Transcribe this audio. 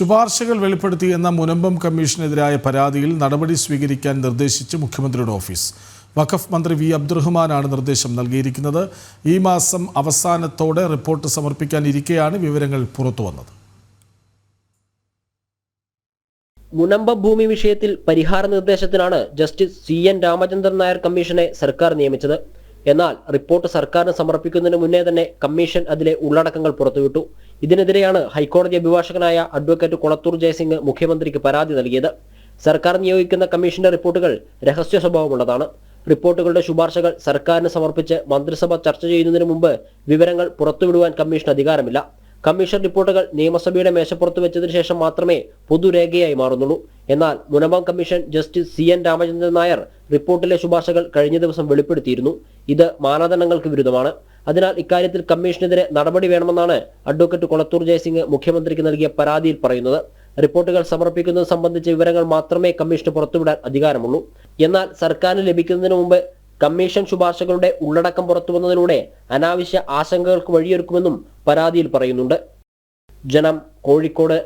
ശുപാർശകൾ വെളിപ്പെടുത്തിയെന്ന മുനമ്പം കമ്മീഷനെതിരായ പരാതിയിൽ നടപടി സ്വീകരിക്കാൻ നിർദ്ദേശിച്ച് മുഖ്യമന്ത്രിയുടെ ഓഫീസ്. വഖഫ് മന്ത്രി വി. അബ്ദുറഹ്മാനാണ് നിർദ്ദേശം നൽകിയിരിക്കുന്നത്. ഈ മാസം അവസാനത്തോടെ റിപ്പോർട്ട് സമർപ്പിക്കാനിരിക്കെയാണ് വിവരങ്ങൾ പുറത്തുവന്നത് മുനമ്പ ഭൂമി വിഷയത്തിൽ പരിഹാര നിർദ്ദേശത്തിനാണ് justice C. N. Ramachandran Nair കമ്മീഷനെ സർക്കാർ നിയമിച്ചത്. എന്നാൽ റിപ്പോർട്ട് സർക്കാരിന് സമർപ്പിക്കുന്നതിന് മുന്നേ തന്നെ കമ്മീഷൻ അതിലെ ഉള്ളടക്കങ്ങൾ പുറത്തുവിട്ടു. ഇതിനെതിരെയാണ് ഹൈക്കോടതി അഭിഭാഷകനായ അഡ്വക്കേറ്റ് കുളത്തൂർ ജയസിംഗ് മുഖ്യമന്ത്രിക്ക് പരാതി നൽകിയത്. സർക്കാർ നിയോഗിക്കുന്ന കമ്മീഷന്റെ റിപ്പോർട്ടുകൾ രഹസ്യ സ്വഭാവമുള്ളതാണ്. റിപ്പോർട്ടുകളുടെ ശുപാർശകൾ സർക്കാരിന് സമർപ്പിച്ച് മന്ത്രിസഭ ചർച്ച ചെയ്യുന്നതിന് മുമ്പ് വിവരങ്ങൾ പുറത്തുവിടുവാൻ കമ്മീഷൻ അധികാരമില്ല. കമ്മീഷൻ റിപ്പോർട്ടുകൾ നിയമസഭയുടെ മേശപ്പുറത്ത് വെച്ചതിനു ശേഷം മാത്രമേ പൊതുരേഖയായി മാറുന്നുള്ളൂ. എന്നാൽ Munambam commission justice C N Ramachandran Nair റിപ്പോർട്ടിലെ ശുപാർശകൾ കഴിഞ്ഞ ദിവസം വെളിപ്പെടുത്തിയിരുന്നു. ഇത് മാനദണ്ഡങ്ങൾക്ക് വിരുദ്ധമാണ്. അതിനാൽ ഇക്കാര്യത്തിൽ കമ്മീഷനെതിരെ നടപടി വേണമെന്നാണ് അഡ്വക്കേറ്റ് കൊളത്തൂർ ജയസിംഗ് മുഖ്യമന്ത്രിക്ക് നൽകിയ പരാതിയിൽ പറയുന്നത്. റിപ്പോർട്ടുകൾ സമർപ്പിക്കുന്നത് സംബന്ധിച്ച വിവരങ്ങൾ മാത്രമേ കമ്മീഷന് പുറത്തുവിടാൻ അധികാരമുള്ളൂ. എന്നാൽ സർക്കാരിന് ലഭിക്കുന്നതിന് മുമ്പ് കമ്മീഷൻ ശുപാർശകളുടെ ഉള്ളടക്കം പുറത്തുവന്നതിലൂടെ അനാവശ്യ ആശങ്കകൾക്ക് വഴിയൊരുക്കുമെന്നും പരാതിയിൽ പറയുന്നുണ്ട്. ജനം കോഴിക്കോട്